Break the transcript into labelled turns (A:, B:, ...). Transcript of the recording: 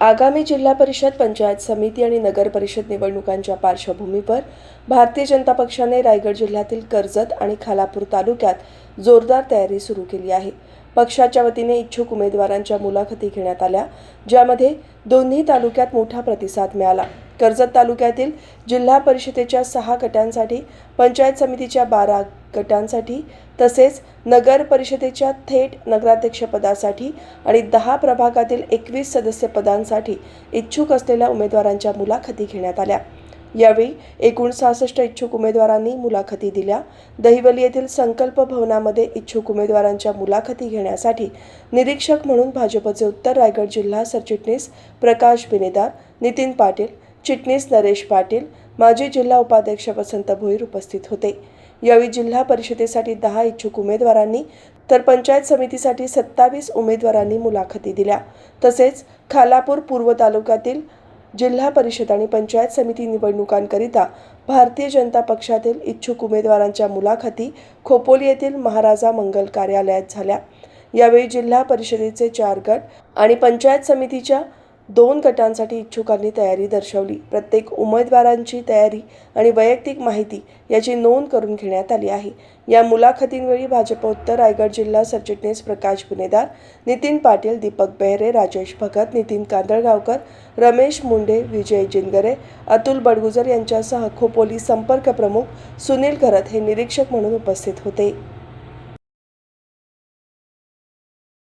A: आगामी जिल्हा परिषद पंचायत समिती आणि नगर परिषद निवडणुकांच्या पार्श्वभूमीवर भारतीय जनता पक्षाने रायगड जिल्ह्यातील कर्जत आणि खालापूर तालुक्यात जोरदार तयारी सुरू केली आहे. पक्षाच्या वतीने इच्छुक उमेदवारांच्या मुलाखती घेण्यात आल्या ज्यामध्ये दोन्ही तालुक्यात मोठा प्रतिसाद मिळाला. कर्जत तालुक्यातील जिल्हा परिषदेच्या सहा गटांसाठी पंचायत समितीच्या बारा गटांसाठी तसेच नगर परिषदेच्या थेट नगराध्यक्षपदासाठी आणि दहा प्रभागातील एकवीस सदस्यपदांसाठी इच्छुक असलेल्या उमेदवारांच्या मुलाखती घेण्यात आल्या. यावेळी एकूण सहासष्ट इच्छुक उमेदवारांनी मुलाखती दिल्या. दहिवली येथील संकल्प भवनामध्ये इच्छुक उमेदवारांच्या मुलाखती घेण्यासाठी निरीक्षक म्हणून भाजपचे उत्तर रायगड जिल्हा सरचिटणीस प्रकाश बिनेदार नितीन पाटील चिटणीस नरेश पाटील माजी जिल्हा उपाध्यक्ष वसंत भोईर उपस्थित होते. यावेळी जिल्हा परिषदेसाठी दहा इच्छुक उमेदवारांनी तर पंचायत समितीसाठी सत्तावीस उमेदवारांनी मुलाखती दिल्या. तसेच खालापूर पूर्व तालुक्यातील जिल्हा परिषद आणि पंचायत समिती निवडणुकांकरिता भारतीय जनता पक्षातील इच्छुक उमेदवारांच्या मुलाखती खोपोली येथील महाराजा मंगल कार्यालयात झाल्या. यावेळी जिल्हा परिषदेचे चार गट आणि पंचायत समितीच्या दोन गटांसाठी इच्छुकांनी तयारी दर्शवली. प्रत्येक उमेदवारांची तयारी आणि वैयक्तिक माहिती याची नोंद करून घेण्यात आली आहे. या मुलाखतींवेळी भाजप उत्तर रायगड जिल्हा सरचिटणीस प्रकाश गुन्हेदार नितीन पाटील दीपक बेहरे राजेश भगत नितीन कांदळगावकर रमेश मुंडे विजय जिनगरे अतुल बडगुजर यांच्यासह खोपोली संपर्क प्रमुख सुनील घरत हे निरीक्षक म्हणून उपस्थित होते.